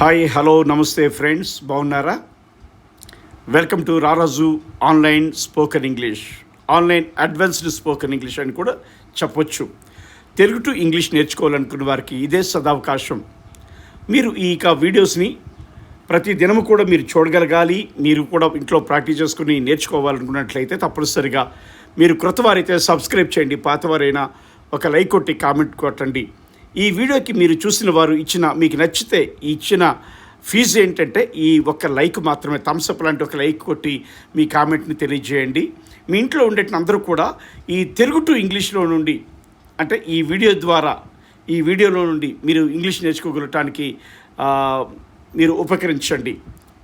Hi hello నమస్తే friends బాగున్నారా? Welcome to Raraju online spoken English. Online advanced spoken English అని కూడా చెప్పొచ్చు. తెలుగు టు ఇంగ్లీష్ నేర్చుకోవాలనుకున్న వారికి ఇదే సదావకాశం. మీరు ఈ వీడియోస్ని ప్రతి దినము కూడా మీరు చూడగలగాలి మీరు కూడా ఇంట్లో ప్రాక్టీస్ చేసుకుని నేర్చుకోవాలనుకున్నట్లయితే తప్పనిసరిగా మీరు క్రొత్తవారైతే సబ్స్క్రైబ్ చేయండి పాతవారైనా ఒక లైక్ కొట్టి కామెంట్ కొట్టండి. ఈ వీడియోకి మీరు చూసిన వారు ఇచ్చిన మీకు నచ్చితే ఇచ్చిన ఫీజు ఏంటంటే ఈ ఒక్క లైక్ మాత్రమే థమ్స్అప్ లాంటి ఒక లైక్ కొట్టి మీ కామెంట్ని తెలియజేయండి. మీ ఇంట్లో ఉండేటిన అందరూ కూడా ఈ తెలుగు టు ఇంగ్లీష్లో నుండి అంటే ఈ వీడియో ద్వారా ఈ వీడియోలో నుండి మీరు ఇంగ్లీష్ నేర్చుకోగలటానికి మీరు ఉపకరించండి.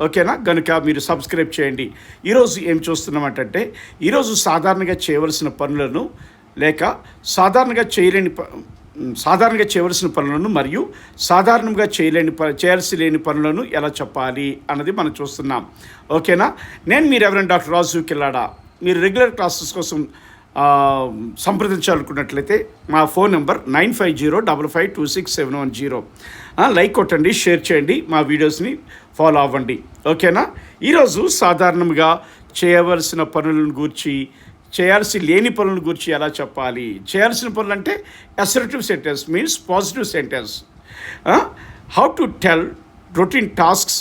ఓకేనా? కనుక మీరు సబ్స్క్రైబ్ చేయండి. ఈరోజు ఏం చూస్తున్నామంటే ఈరోజు సాధారణంగా చేయవలసిన పనులను లేక సాధారణంగా చేయలేని ప సాధారణంగా చేయవలసిన పనులను మరియు సాధారణంగా చేయలేని ప చేయాల్సి లేని పనులను ఎలా చెప్పాలి అన్నది మనం చూస్తున్నాం. ఓకేనా? నేను మీరు ఎవరైనా డాక్టర్ రాజు కిల్లాడా. మీరు రెగ్యులర్ క్లాసెస్ కోసం సంప్రదించాలనుకున్నట్లయితే మా phone number nine five zero double five two six seven one zero. Like కొట్టండి షేర్ చేయండి మా వీడియోస్ని ఫాలో అవ్వండి. ఓకేనా? ఈరోజు సాధారణంగా చేయవలసిన పనులను గూర్చి చేయాల్సి లేని పనుల గురించి ఎలా చెప్పాలి? చేయాల్సిన పనులు అంటే assertive sentence means positive sentence how to tell routine tasks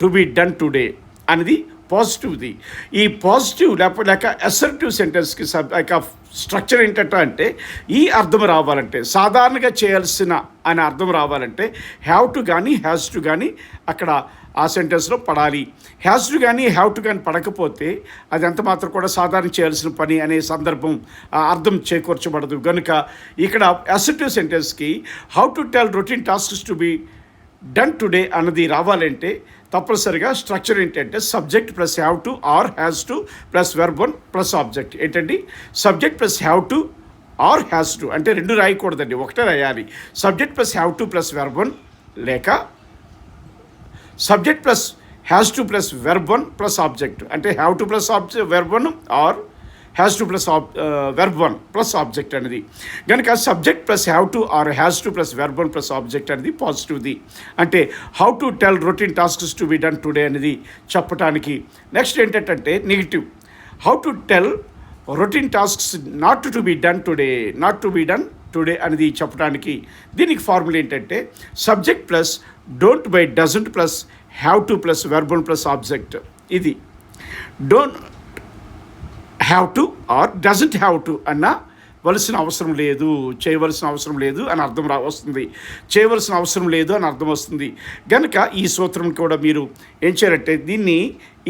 to be done today అనేది పాజిటివ్ది ఈ పాజిటివ్ లేకపోతే లేక అసర్టివ్ సెంటెన్స్కి సబ్ లేక స్ట్రక్చర్ ఏంటంటే అంటే ఈ అర్థం రావాలంటే సాధారణంగా చేయాల్సిన అనే అర్థం రావాలంటే హ్యావ్ టు కానీ హ్యాస్ టు కానీ అక్కడ ఆ సెంటెన్స్లో పడాలి. హ్యాస్ టు కానీ హ్యావ్ టు కానీ పడకపోతే అది ఎంత మాత్రం కూడా సాధారణ చేయాల్సిన పని అనే సందర్భం అర్థం చేకూర్చబడదు. కనుక ఇక్కడ assertive సెంటెన్స్కి how to tell routine tasks to be done today అన్నది రావాలంటే తప్పనిసరిగా స్ట్రక్చర్ ఏంటంటే subject plus have to or has to plus verb one plus object ఏంటండి? Subject plus have to or has to అంటే రెండు రాయకూడదండి. ఒకటే రాయాలి. Subject plus have to plus verb one లేక subject plus has to plus verb one plus object అంటే have to plus object verb one or has to plus ఆబ్ verb one plus object అనేది. కనుక subject plus have to or has to plus verb one plus object అనేది పాజిటివ్ది అంటే how to tell routine tasks to be done today అనేది చెప్పడానికి next ఏంటంటే negative how to tell routine tasks not to be done today not to be done today అనేది చెప్పడానికి దీనికి formula ఏంటంటే subject plus don't by doesn't plus have to plus verbal plus object ఇది don't have to or doesn't have to అన్న వలసిన అవసరం లేదు చేయవలసిన అవసరం లేదు అని అర్థం రా వస్తుంది. చేయవలసిన అవసరం లేదు అని అర్థం వస్తుంది. కనుక ఈ సూత్రం కూడా మీరు ఏం చేయాలంటే దీన్ని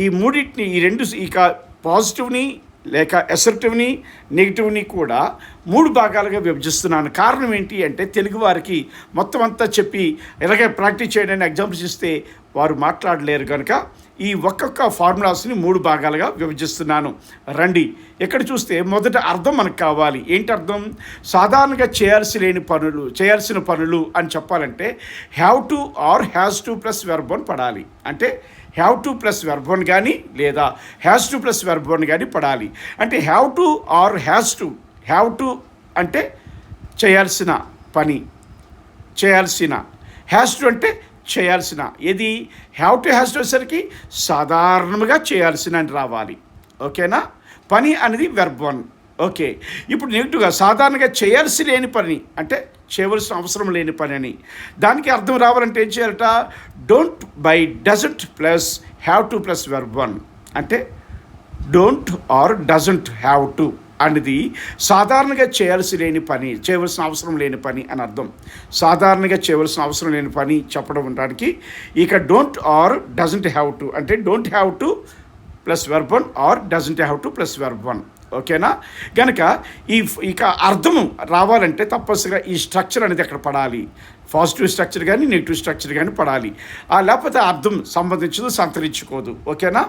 ఈ మూడింటిని ఈ రెండు ఇక పాజిటివ్ని లేక అసర్టివ్ని నెగిటివ్ని కూడా మూడు భాగాలుగా విభజిస్తున్నాను. కారణం ఏంటి అంటే తెలుగు వారికి మొత్తం అంతా చెప్పి ఇలాగే ప్రాక్టీస్ చేయడానికి ఎగ్జాంపుల్స్ ఇస్తే వారు మాట్లాడలేరు కనుక ఈ ఒక్కొక్క ఫార్ములాస్ని మూడు భాగాలుగా విభజిస్తున్నాను. రండి. ఇక్కడ చూస్తే మొదట అర్థం మనకు కావాలి. ఏంటి అర్థం? సాధారణంగా చేయాల్సి లేని పనులు చేయాల్సిన పనులు అని చెప్పాలంటే have to or has to plus verb one పడాలి. అంటే హ్యావ్ టు ప్లస్ వెర్బోన్ కానీ లేదా హ్యాస్ టు ప్లస్ వెర్బోన్ కానీ పడాలి. అంటే have to or has to have to అంటే చేయాల్సిన పని చేయాల్సిన. హ్యాస్ టు అంటే చేయాల్సిన. ఇది హ్యావ్ టు హ్యాస్ టు వచ్చేసరికి సాధారణంగా చేయాల్సిన అని రావాలి. ఓకేనా పని అనేది వెర్బోన్ ఓకే ఇప్పుడు నెగిటివ్గా సాధారణంగా చేయాల్సి లేని పని అంటే చేయవలసిన అవసరం లేని పని అని. దానికి అర్థం రావాలంటే ఏం చేయాలట? Don't by doesn't plus have to plus verb one అంటే don't or doesn't have to అనేది సాధారణంగా చేయాల్సి లేని పని చేయవలసిన అవసరం లేని పని అని అర్థం. సాధారణంగా చేయవలసిన అవసరం లేని పని చెప్పడం ఉండడానికి ఇక don't or doesn't have to అంటే don't have to plus verb one or doesn't have to plus verb one ఓకేనా? కనుక ఈ ఇక అర్థము రావాలంటే తప్పనిసరిగా ఈ స్ట్రక్చర్ అనేది అక్కడ పడాలి? పాజిటివ్ స్ట్రక్చర్ కానీ నెగిటివ్ స్ట్రక్చర్ కానీ పడాలి. ఆ లేకపోతే అర్థం సంబంధించదు సంతరించుకోదు. ఓకేనా?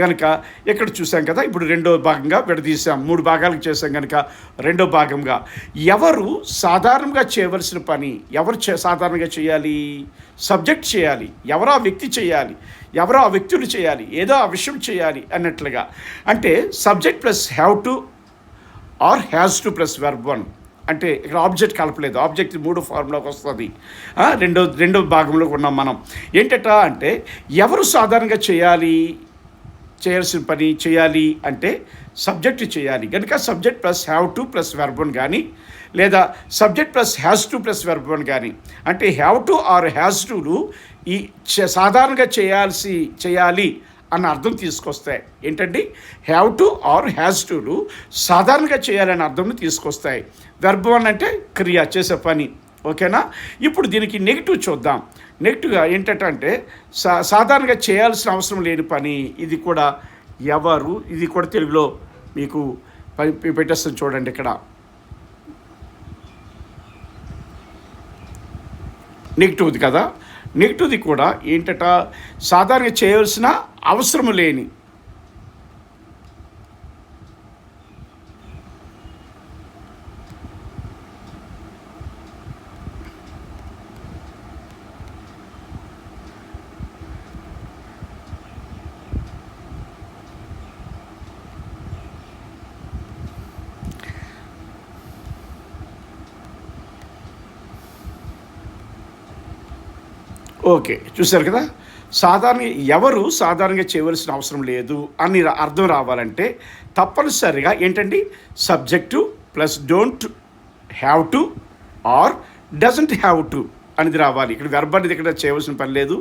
కనుక ఇక్కడ చూసాం కదా ఇప్పుడు రెండో భాగంగా విడదీసాం. మూడు భాగాలకు చేసాం కనుక రెండో భాగంగా. ఎవరు సాధారణంగా చేయవలసిన పని? ఎవరు చే సాధారణంగా చేయాలి? సబ్జెక్ట్ చేయాలి. ఎవరు ఆ వ్యక్తి చేయాలి? ఎవరో ఆ వ్యక్తులు చేయాలి ఏదో ఆ విషయం చేయాలి అన్నట్లుగా. అంటే subject plus have to or has to plus verb one అంటే ఇక్కడ ఆబ్జెక్ట్ కలపలేదు ఆబ్జెక్ట్ మూడు ఫార్ములాకి వస్తుంది. రెండో రెండో భాగంలో ఉన్నాం మనం. ఏంటట అంటే ఎవరు సాధారణంగా చేయాలి? చేయాల్సిన పని చేయాలి అంటే సబ్జెక్ట్ చేయాలి. కనుక subject plus have to plus verb one కానీ లేదా subject plus has to plus verb one కానీ అంటే హ్యావ్ టు ఆర్ హ్యాస్ టులు ఈ సాధారణంగా చేయాల్సి చేయాలి అన్న అర్థం తీసుకొస్తాయి. ఏంటండి? హ్యావ్ టు ఆర్ హ్యాస్ టులు సాధారణంగా చేయాలనే అర్థం తీసుకొస్తాయి. వెర్బన్ అంటే క్రియ చేసే పని. ఓకేనా? ఇప్పుడు దీనికి నెగిటివ్ చూద్దాం. నెగిటివ్గా ఏంటంటే సా సాధారణంగా చేయాల్సిన అవసరం లేని పని ఇది కూడా ఎవరు? ఇది కూడా తెలుగులో మీకు పెట్టేస్తుంది చూడండి ఇక్కడ. నెగిటివ్ది కదా? నెగిటివ్ది కూడా ఏంటట సాధారణంగా చేయవలసిన అవసరం లేని ఓకే చూశారు కదా? సాధారణ ఎవరు సాధారణంగా చేయవలసిన అవసరం లేదు అని అర్థం రావాలంటే తప్పనిసరిగా ఏంటండి? Subject plus don't have to or doesn't have to అనేది రావాలి. ఇక్కడ వెర్బ్ అనేది ఇక్కడ చేయవలసిన పని లేదు.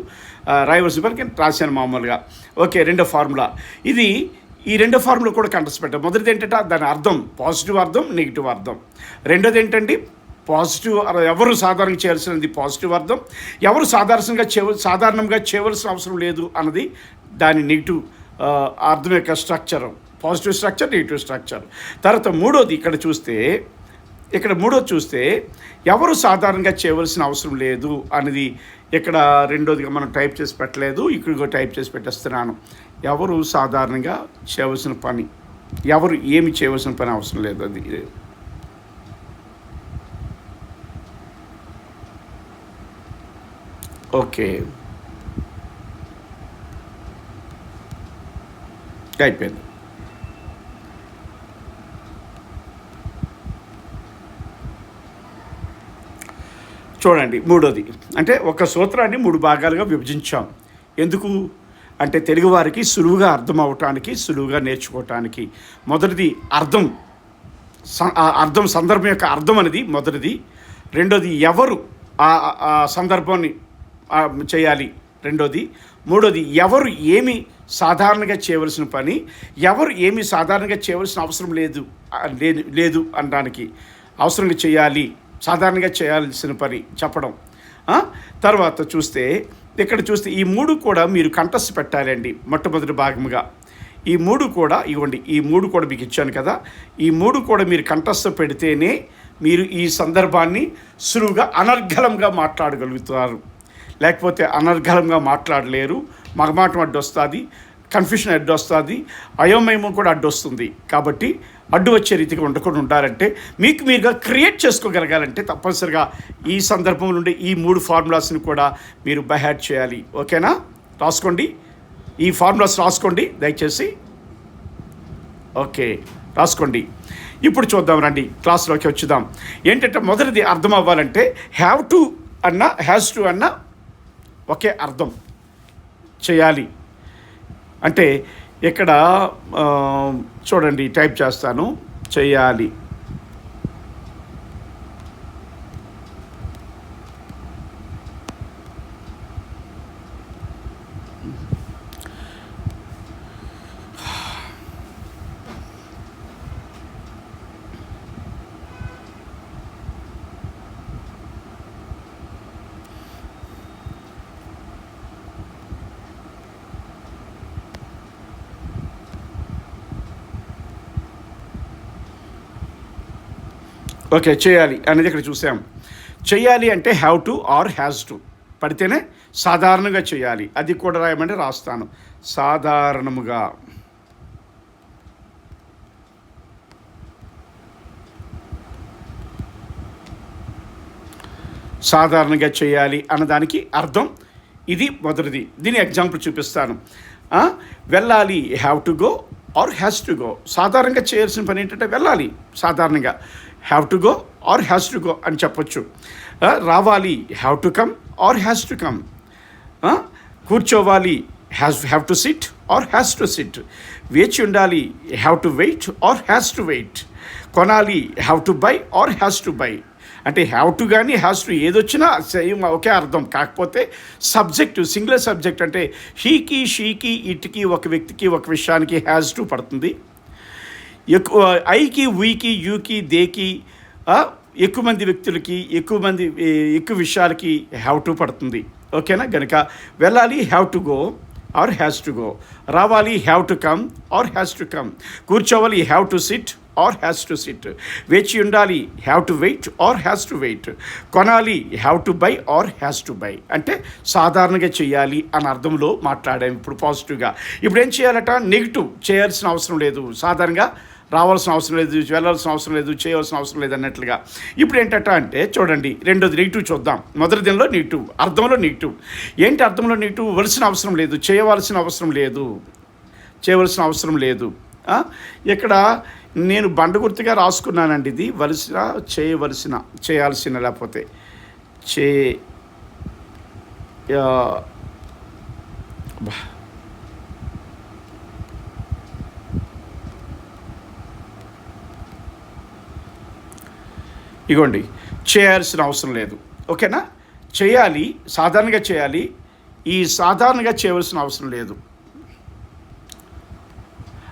రాయవలసిన పని కానీ రాశాను మామూలుగా. ఓకే రెండో ఫార్ములా ఇది ఈ రెండో ఫార్ములా కూడా కంటెస్ట్ పెట్టాం మొదటిది ఏంటంటే దాని అర్థం పాజిటివ్ అర్థం నెగిటివ్ అర్థం. రెండోది ఏంటండి? పాజిటివ్ ఎవరు సాధారణంగా చేయాల్సినది పాజిటివ్ అర్థం. ఎవరు సాధారణంగా చే సాధారణంగా చేయవలసిన అవసరం లేదు అన్నది దాని నెగిటివ్ అర్థం యొక్క structure. Positive structure negative structure. తర్వాత మూడోది ఇక్కడ చూస్తే ఇక్కడ మూడోది చూస్తే ఎవరు సాధారణంగా చేయవలసిన అవసరం లేదు అనేది ఇక్కడ రెండోదిగా మనం టైప్ చేసి పెట్టలేదు. ఇక్కడ టైప్ చేసి పెట్టేస్తున్నాను. ఎవరు సాధారణంగా చేయవలసిన పని? ఎవరు ఏమి చేయవలసిన పని అవసరం లేదు అది. ఓకే అయిపోయింది చూడండి మూడోది. అంటే ఒక సూత్రాన్ని మూడు భాగాలుగా విభజించాం. ఎందుకు? అంటే తెలుగువారికి సులువుగా అర్థం అవటానికి సులువుగా నేర్చుకోవటానికి. మొదటిది అర్థం. స- ఆ అర్థం సందర్భం యొక్క అర్థం అనేది మొదటిది. రెండోది ఎవరు? ఆ ఆ- సందర్భాన్ని చేయాలి. రెండోది. మూడోది ఎవరు ఏమి సాధారణంగా చేయవలసిన పని ఎవరు ఏమి సాధారణంగా చేయవలసిన అవసరం లేదు లేదు లేదు అనడానికి అవసరంగా చేయాలి సాధారణంగా చేయాల్సిన పని చెప్పడం. తర్వాత చూస్తే ఇక్కడ చూస్తే ఈ మూడు కూడా మీరు కంటెస్ట్ పెట్టాలండి మొట్టమొదటి భాగముగా. ఈ మూడు కూడా ఇవ్వండి ఈ మూడు కూడా మీకు ఇచ్చాను కదా ఈ మూడు కూడా మీరు కంఠస్థ పెడితేనే మీరు ఈ సందర్భాన్ని సులువుగా అనర్గళంగా మాట్లాడగలుగుతారు. లేకపోతే అనర్ఘలంగా మాట్లాడలేరు. మగమాటం అడ్డు వస్తుంది కన్ఫ్యూషన్ అడ్డు వస్తుంది అయోమయము కూడా అడ్డు వస్తుంది కాబట్టి అడ్డు వచ్చే రీతిగా ఉండకుండా ఉండాలంటే మీకు మీరుగా క్రియేట్ చేసుకోగలగాలంటే తప్పనిసరిగా ఈ సందర్భం నుండి ఈ మూడు ఫార్ములాస్ని కూడా మీరు బైహాడ్ చేయాలి. ఓకేనా రాసుకోండి. ఈ ఫార్ములాస్ రాసుకోండి. దయచేసి. ఓకే రాసుకోండి. ఇప్పుడు చూద్దాం రండి. క్లాస్లోకి వచ్చుదాం. ఏంటంటే మొదటిది అర్థం అవ్వాలంటే హ్యావ్ టు అన్న హ్యాస్ టు అన్న ఒకే అర్థం చేయాలి. అంటే ఇక్కడ చూడండి టైప్ చేస్తాను. చేయాలి. ఓకే చేయాలి అనేది ఇక్కడ చూసాం. చేయాలి అంటే have to or has to పడితేనే సాధారణంగా చేయాలి. అది కూడా రాయమంటే రాస్తాను. సాధారణముగా. సాధారణంగా చేయాలి అన్నదానికి అర్థం ఇది మొదటిది. దీని ఎగ్జాంపుల్ చూపిస్తాను. వెళ్ళాలి have to go or has to go సాధారణంగా చేయాల్సిన పని ఏంటంటే వెళ్ళాలి సాధారణంగా. Have to go or has to go అని చెప్పొచ్చు. రావాలి have to come or has to come కూర్చోవాలి has have to sit or has to sit వేచి ఉండాలి have to wait or has to wait కొనాలి have to buy or has to buy అంటే have to కానీ has to ఏదొచ్చినా same ఒకే అర్థం. కాకపోతే సబ్జెక్ట్ సింగిల్ సబ్జెక్ట్ అంటే హీకి షీకి ఇట్కి ఒక వ్యక్తికి ఒక విషయానికి హ్యాస్ టు పడుతుంది. ఎక్కువ ఐకి వీకి యూకి దేకి ఎక్కువ మంది వ్యక్తులకి ఎక్కువ మంది ఎక్కువ విషయాలకి హ్యావ్ టు పడుతుంది. ఓకేనా? గనుక వెళ్ళాలి have to go or has to go రావాలి have to come or has to come కూర్చోవాలి have to sit or has to sit వేచి ఉండాలి have to wait or has to wait కొనాలి have to buy or has to buy అంటే సాధారణంగా చేయాలి అన్న అర్థంలో మాట్లాడాము ఇప్పుడు పాజిటివ్గా ఇప్పుడు ఏం చేయాలట? నెగిటివ్ చేయాల్సిన అవసరం లేదు. సాధారణంగా రావాల్సిన అవసరం లేదు వెళ్ళాల్సిన అవసరం లేదు చేయవలసిన అవసరం లేదు అన్నట్లుగా. ఇప్పుడు ఏంటట అంటే చూడండి రెండోది నెగిటివ్ చూద్దాం. మొదటి దినలో నెగిటివ్ అర్థంలో నెగిటివ్ ఏంటి అర్థంలో నెగిటివ్ వలసిన అవసరం లేదు చేయవలసిన అవసరం లేదు. చేయవలసిన అవసరం లేదు. ఇక్కడ నేను బండ గుర్తుగా రాసుకున్నానండి ఇది వలసిన చేయవలసిన చేయాల్సిన లేకపోతే చే బా. ఇగోండి చేయాల్సిన అవసరం లేదు. ఓకేనా? చేయాలి సాధారణంగా చేయాలి. ఈ సాధారణంగా చేయవలసిన అవసరం లేదు.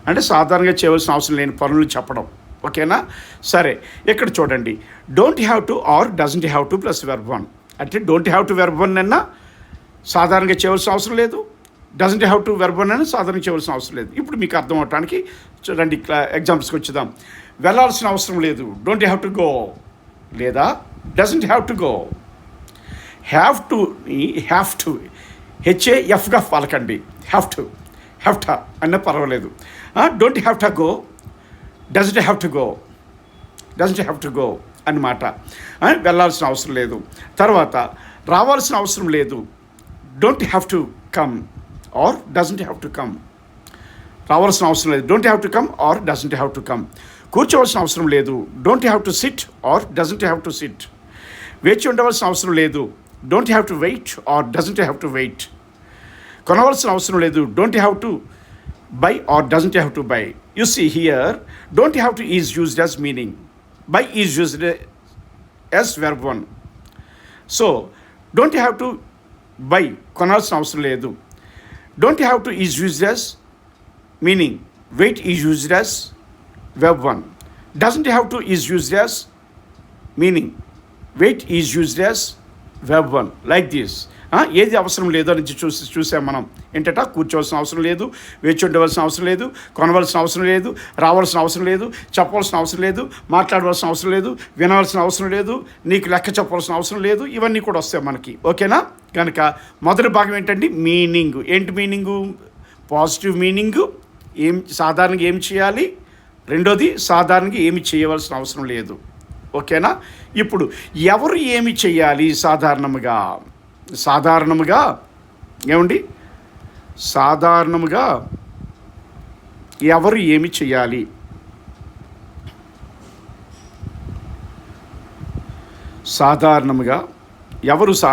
అంటే సాధారణంగా చేయవలసిన అవసరం లేని పనులు చెప్పడం. ఓకేనా? సరే ఇక్కడ చూడండి. Don't have to or doesn't have to plus verb one అంటే don't have to verb one అన్నా సాధారణంగా చేయవలసిన అవసరం లేదు. Doesn't have to verb one అయినా సాధారణంగా చేయవలసిన అవసరం లేదు. ఇప్పుడు మీకు అర్థం అవటానికి చూడండి ఎగ్జాంపుల్స్కి వచ్చేద్దాం. వెళ్ళాల్సిన అవసరం లేదు. డోంట్ హ్యావ్ టు గో లేదా doesn't have to go have to have to H A ఎఫ్గా పలకండి. హ్యావ్ టు హ్యావ్ ట అన్న పర్వాలేదు. Don't have to go doesn't have to go doesn't have to go అన్నమాట. వెళ్ళాల్సిన అవసరం లేదు. తర్వాత రావాల్సిన అవసరం లేదు. Don't have to come or doesn't have to come రావాల్సిన అవసరం లేదు. Don't have to come or doesn't have to come కూర్చోవలసిన అవసరం లేదు. Don't have to sit or doesn't have to sit వేచి ఉండవలసిన అవసరం లేదు. Don't have to wait or doesn't have to wait కొనవలసిన అవసరం లేదు. Don't have to buy or doesn't have to buy you see here don't have to is used as meaning buy is used as verb one so don't have to buy కొనాల్సిన అవసరం లేదు. Don't have to is used as meaning? Wait is used as verb 1 doesn't have to is used as meaning wait is used as verb 1 like this. ఏది అవసరం లేదో నుంచి చూసి చూసాం మనం. ఏంటట? కూర్చోవలసిన అవసరం లేదు వేచి ఉండవలసిన అవసరం లేదు కొనవలసిన అవసరం లేదు రావాల్సిన అవసరం లేదు చెప్పవలసిన అవసరం లేదు మాట్లాడవలసిన అవసరం లేదు వినవలసిన అవసరం లేదు నీకు లెక్క చెప్పవలసిన అవసరం లేదు ఇవన్నీ కూడా వస్తాయి మనకి. ఓకేనా? కనుక మొదటి భాగం ఏంటండి? మీనింగ్. ఏంటి మీనింగు? Positive meaning. ఏం సాధారణంగా ఏం చేయాలి? రెండోది సాధారణంగా ఏమి చేయవలసిన అవసరం లేదు. ఓకేనా? ఇప్పుడు ఎవరు ఏమి చేయాలి సాధారణముగా? సాధారణముగా ఏమండి? సాధారణముగా ఎవరు ఏమి చేయాలి? సాధారణముగా ఎవరు సా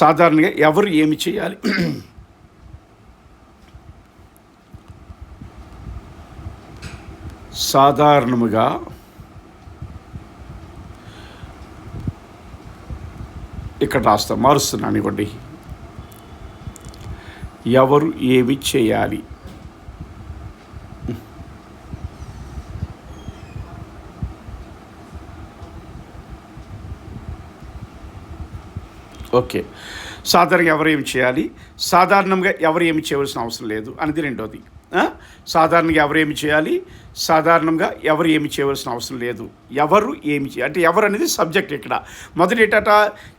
సాధారణంగా ఎవరు ఏమి చేయాలి? సాధారణముగా ఇక్కడ రాస్తా మారుస్తున్నాను ఇవ్వండి ఎవరు ఏమి చేయాలి? ఓకే. సాధారణంగా ఎవరు ఏమి చేయాలి? సాధారణంగా ఎవరు ఏమి చేయవలసిన అవసరం లేదు అనేది రెండోది. సాధారణంగా ఎవరు ఏమి చేయాలి? సాధారణంగా ఎవరు ఏమి చేయవలసిన అవసరం లేదు. ఎవరు ఏమి చేయాలి అంటే ఎవరు అనేది సబ్జెక్ట్ ఇక్కడ. మొదటి ఏటట?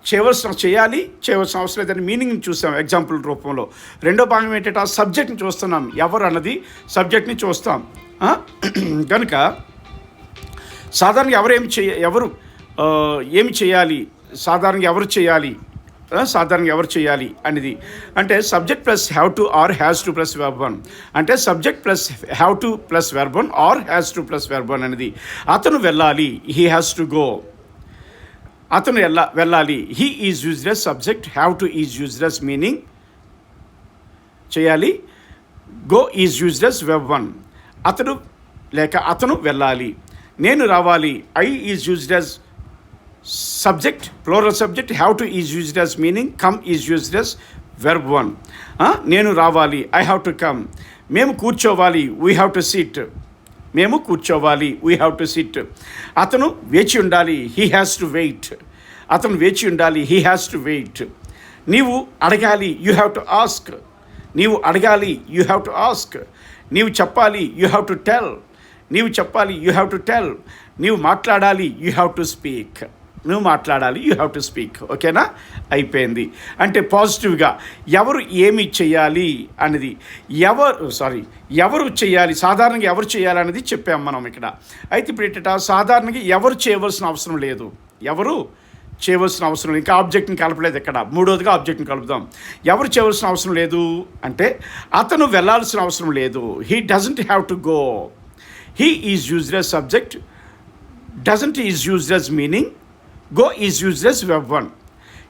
చేయవలసిన చేయాలి చేయవలసిన అవసరం లేదని మీనింగ్ చూసాం ఎగ్జాంపుల్ రూపంలో. రెండో భాగం ఏంటంటే? సబ్జెక్ట్ని చూస్తున్నాం. ఎవరు అన్నది సబ్జెక్ట్ని చూస్తాం. కనుక సాధారణంగా ఎవరు ఏమి చేయ ఎవరు ఏమి చేయాలి? సాధారణంగా ఎవరు చేయాలి? సాధారణంగా ఎవరు చేయాలి అనేది. అంటే subject plus have to or has to plus verb one అంటే subject plus have to plus verb one or has to plus verb one అనేది. అతను వెళ్ళాలి హీ హ్యాస్ టు గో అతను ఎలా వెళ్ళాలి he is used as subject have to is used as meaning చేయాలి go is used as verb one అతడు లేక అతను వెళ్ళాలి నేను రావాలి I is used as subject plural subject have to is used as meaning come is used as verb one నేను రావాలి I have to come మేము కూర్చోవాలి వీ హ్యావ్ టు సిట్ మేము కూర్చోవాలి వీ హ్యావ్ టు సిట్ అతను వేచి ఉండాలి he has to wait అతను వేచి ఉండాలి హీ హ్యాస్ టు వెయిట్ నీవు అడగాలి యూ హ్యావ్ టు ఆస్క్ నీవు అడగాలి యూ హ్యావ్ టు ఆస్క్ నీవు చెప్పాలి యూ హ్యావ్ టు టెల్ నీవు చెప్పాలి యూ హ్యావ్ టు టెల్ నీవు మాట్లాడాలి యూ హ్యావ్ టు స్పీక్ నువ్వు మాట్లాడాలి యూ హ్యావ్ టు స్పీక్ ఓకేనా? అయిపోయింది. అంటే పాజిటివ్గా ఎవరు ఏమి చేయాలి అనేది ఎవరు సారీ ఎవరు చేయాలి సాధారణంగా ఎవరు చేయాలి అనేది చెప్పాం మనం ఇక్కడ. అయితే ఇప్పుడు ఏంటంటే సాధారణంగా ఎవరు చేయవలసిన అవసరం లేదు. ఎవరు చేయవలసిన అవసరం లేదు. ఇంకా ఆబ్జెక్ట్ని కలపలేదు ఇక్కడ మూడోదిగా ఆబ్జెక్ట్ని కలుపుదాం. ఎవరు చేయవలసిన అవసరం లేదు అంటే అతను వెళ్ళాల్సిన అవసరం లేదు. He doesn't have to go he is used as subject doesn't is used as meaning go is used as verb one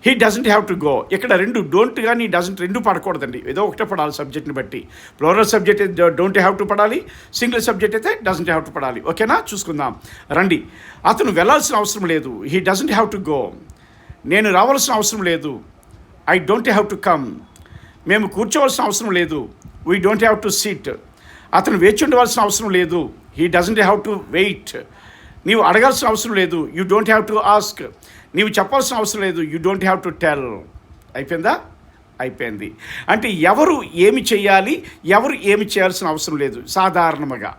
he doesn't have to go ఇక్కడ రెండు డోంట్ కానీ డజంట్ రెండు పడకూడదండి. ఏదో ఒకటే పడాలి సబ్జెక్ట్ని బట్టి. ఫ్లోరల్ సబ్జెక్ట్ అయితే డోంట్ హ్యావ్ టు పడాలి. సింగిల్ సబ్జెక్ట్ అయితే డజంట్ హ్యావ్ టు పడాలి. ఓకేనా చూసుకుందాం. రండి. అతను వెళ్ళాల్సిన అవసరం లేదు. He doesn't have to go నేను రావాల్సిన అవసరం లేదు. I don't have to come మేము కూర్చోవలసిన అవసరం లేదు. We don't have to sit అతను వేచి ఉండవలసిన అవసరం లేదు. He doesn't have to wait నీవు అడగాల్సిన అవసరం లేదు. You don't have to ask నీవు చెప్పాల్సిన అవసరం లేదు. You don't have to tell అయిపోయిందా? అయిపోయింది. అంటే ఎవరు ఏమి చేయాలి ఎవరు ఏమి చేయాల్సిన అవసరం లేదు. సాధారణంగా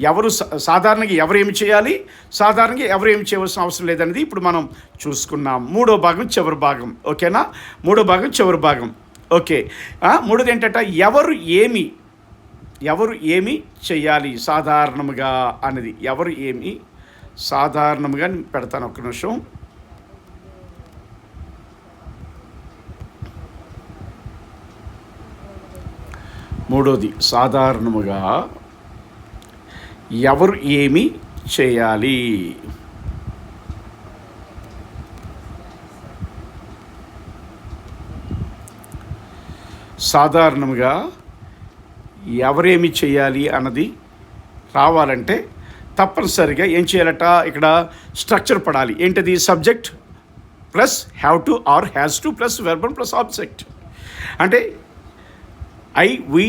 ఎవరు సా- సాధారణంగా ఎవరు ఏమి చేయాలి? సాధారణంగా ఎవరు ఏమి చేయవలసిన అవసరం లేదనేది ఇప్పుడు మనం చూసుకున్నాం. మూడో భాగం చివరి భాగం. ఓకేనా? మూడో భాగం చివరి భాగం. ఓకే. మూడోది ఏంటంటే ఎవరు ఏమి ఎవరు ఏమి చేయాలి సాధారణముగా అనేది ఎవరు ఏమి సాధారణముగా నేను పెడతాను ఒక్క నిమిషం. మూడోది సాధారణముగా ఎవరు ఏమి చేయాలి? సాధారణంగా ఎవరేమి చేయాలి అన్నది రావాలంటే తప్పనిసరిగా ఏం చేయాలట? ఇక్కడ స్ట్రక్చర్ పడాలి. ఏంటిది? Subject plus have to or has to plus verb one plus object అంటే ఐ వి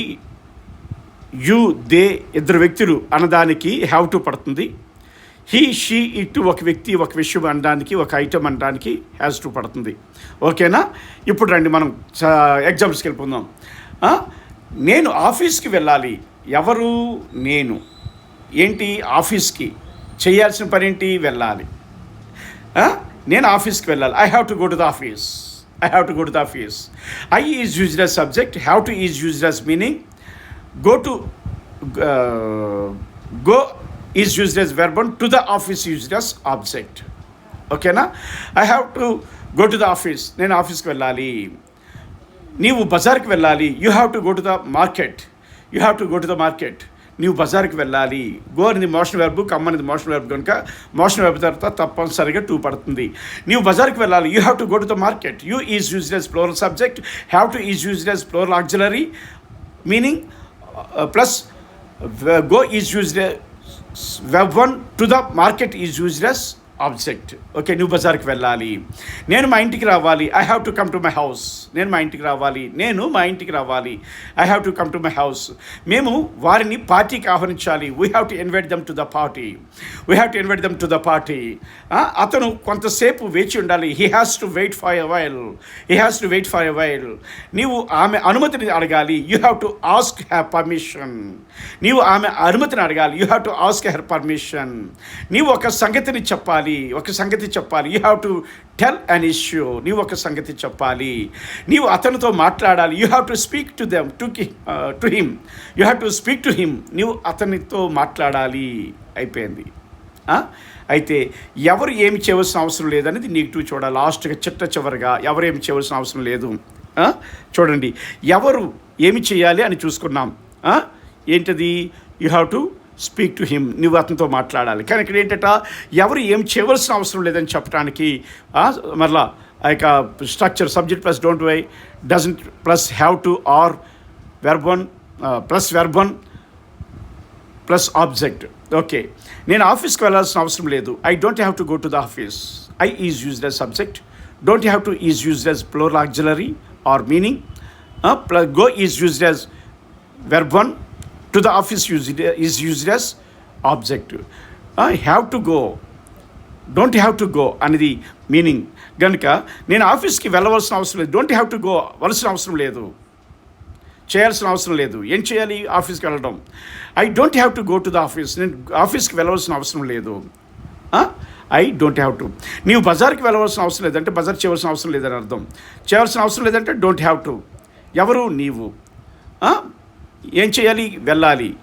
యు దే ఇద్దరు వ్యక్తులు అన్నదానికి హ్యావ్ టు పడుతుంది. హీ షీ ఇటు ఒక వ్యక్తి ఒక విషయం అనడానికి ఒక ఐటమ్ అనడానికి హ్యాస్ టు పడుతుంది. ఓకేనా ఇప్పుడు రండి మనం ఎగ్జాంపుల్స్కి వెళ్ళిపోదాం. నేను ఆఫీస్కి వెళ్ళాలి. ఎవరు? నేను. ఏంటి ఆఫీస్కి చేయాల్సిన పని ఏంటి? వెళ్ళాలి. నేను ఆఫీస్కి వెళ్ళాలి. I have to go to the office I have to go to the office I is used as subject have to is used as meaning go to go is is verb one to the office to the office ఓకేనా I have to go to the office నేను ఆఫీస్కి వెళ్ళాలి. నీవు బజార్కి వెళ్ళాలి. You have to go to the market you have to go to the market నీవు బజార్కి వెళ్ళాలి. గో అనేది మోషన్ వెర్బ్ కమ్ అనేది మోషన్ వెర్బ్ కనుక మోషన్ వెర్బ్ తర్వాత తప్పనిసరిగా టూ పడుతుంది. నీవు బజార్కి వెళ్ళాలి. You have to go to the market you is used as plural subject have to is used as plural auxiliary meaning plus go is used verb one to the market is used as object. Okay నువ్వు బజార్కి వెళ్ళాలి. నేను మా ఇంటికి రావాలి. I have to come to my house నేను మా ఇంటికి రావాలి. నేను మా ఇంటికి రావాలి. I have to come to my house మేము వారిని పార్టీకి ఆహ్వానించాలి. We have to invite them to the party we have to invite them to the party అతను కొంతసేపు వేచి ఉండాలి. He has to wait for a while he has to wait for a while నీవు ఆమె అనుమతిని అడగాలి. You have to ask have permission నీవు ఆమె అనుమతిని అడగాలి. You have to ask her permission నీవు ఒక సంగతిని చెప్పాలి. ఒక సంగతి చెప్పాలి. You have to tell an issue నీవు ఒక సంగతి చెప్పాలి. నీవు అతనితో మాట్లాడాలి. You have to speak to them to to him you have to speak to him నీవు అతనితో మాట్లాడాలి. అయిపోయింది. అయితే ఎవరు ఏమి చేయవలసిన అవసరం లేదనేది నెగిటివ్ చూడాలి. లాస్ట్గా చిట్ట చివరిగా ఎవరు ఏమి చేయవలసిన అవసరం లేదు. చూడండి. ఎవరు ఏమి చేయాలి అని చూసుకున్నాం. ఏంటది? You have to speak to him నువ్వు అతనితో మాట్లాడాలి. కానీ ఇక్కడ ఏంటట ఎవరు ఏం చేయవలసిన అవసరం లేదని చెప్పడానికి మరలా ఆ యొక్క structure subject plus don't why doesn't plus have to or verb one plus verb one plus object okay నేను ఆఫీస్కి వెళ్ళాల్సిన అవసరం లేదు. I don't have to go to the office I is used as subject don't have to is used as plural auxiliary or meaning plus go is used as verb one one to the office use is useless as object have to go don't have to go అనేది meaning కనుక నేను ఆఫీస్కి వెళ్ళవలసిన అవసరం లేదు. Don't have to go వలసిన అవసరం లేదు. చేయాల్సిన అవసరం లేదు. ఏం చేయాలి ఆఫీస్కి వెళ్ళడం? I don't have to go to the office నేను ఆఫీస్కి వెళ్ళవలసిన అవసరం లేదు. ఐ డోంట్ హ్యావ్ టు నీవు బజార్కి వెళ్ళవలసిన అవసరం లేదంటే బజార్ చేయవలసిన అవసరం లేదని అర్థం. చేయవలసిన అవసరం లేదంటే డోంట్ హ్యావ్ టు ఎవరు? నీవు. ఏం చేయాలి? వెళ్ళాలి.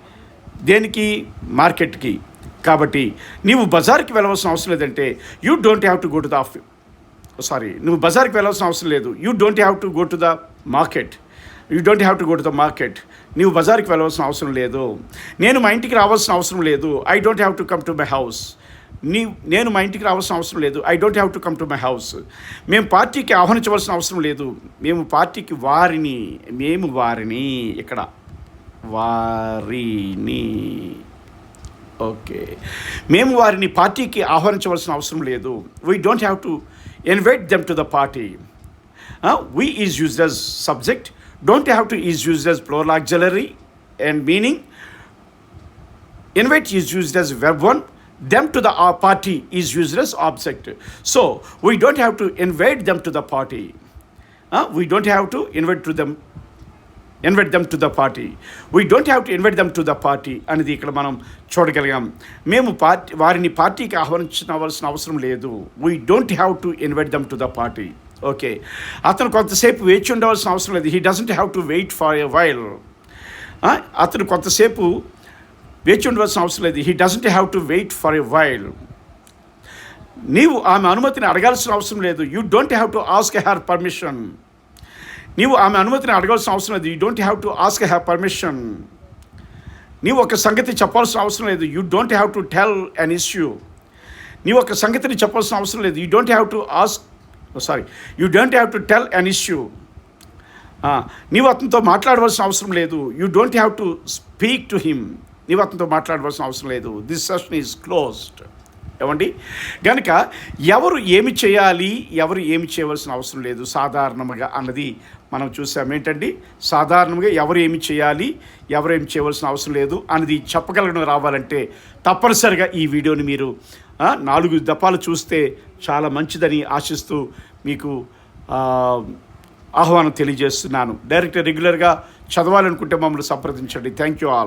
దేనికి? మార్కెట్కి. కాబట్టి నీవు బజార్కి వెళ్ళవలసిన అవసరం లేదంటే you don't have to go to the sorry నువ్వు బజార్కి వెళ్ళాల్సిన అవసరం లేదు. You don't have to go to the market you don't have to go to the market నీవు బజార్కి వెళ్ళవలసిన అవసరం లేదు. నేను మా ఇంటికి రావాల్సిన అవసరం లేదు. I don't have to come to my house నీ నేను మా ఇంటికి రావాల్సిన అవసరం లేదు. I don't have to come to my house మేము పార్టీకి ఆహ్వానించవలసిన అవసరం లేదు. మేము పార్టీకి వారిని మేము వారిని ఇక్కడ. వారిని ఓకే మేము వారిని పార్టీకి ఆహ్వానించవలసిన అవసరం లేదు we don't have to invite them to the party we is used as subject don't have to is used as plural auxiliary and meaning invite is used as verb 1 them to the uh, party is used as object so we don't have to invite them to the party Uh, we don't have to invite to them invite them to the party we don't have to invite them to the party అనేది ఇక్కడ మనం చూడగలిగాం. మేము party వారిని పార్టీకి ఆహ్వానించవలసిన అవసరం లేదు. We don't have to invite them to the party okay అతను కొంతసేపు వేచి ఉండవలసిన అవసరం లేదు. He doesn't have to wait for a while అతను కొంతసేపు వేచి ఉండవలసిన అవసరం లేదు. He doesn't have to wait for a while నీవు ఆమె అనుమతిని అడగాల్సిన అవసరం లేదు. You don't have to ask her permission నీవు ఆమె అనుమతిని అడగాల్సిన అవసరం లేదు. You don't have to ask have permission నీవు ఒక సంగతి చెప్పాల్సిన అవసరం లేదు. You don't have to tell an issue నీవు ఒక సంగతిని చెప్పాల్సిన అవసరం లేదు. You don't have to ask sorry you don't have to tell an issue నీవు అతనితో మాట్లాడవలసిన అవసరం లేదు. You don't have to speak to him నీవు అతనితో మాట్లాడవలసిన అవసరం లేదు. దిస్ సెషన్ ఈజ్ క్లోజ్డ్ ఏమండి? కనుక ఎవరు ఏమి చేయాలి ఎవరు ఏమి చేయవలసిన అవసరం లేదు సాధారణంగా అన్నది మనం చూసాం. ఏంటండి? సాధారణంగా ఎవరు ఏమి చేయాలి ఎవరు ఏమి చేయవలసిన అవసరం లేదు అన్నది చెప్పగలగడం రావాలంటే తప్పనిసరిగా ఈ వీడియోని మీరు నాలుగు దఫాలు చూస్తే చాలా మంచిదని ఆశిస్తూ మీకు ఆహ్వానం తెలియజేస్తున్నాను. డైరెక్ట్ రెగ్యులర్గా చదవాలనుకుంటే మమ్మల్ని సంప్రదించండి. Thank you all.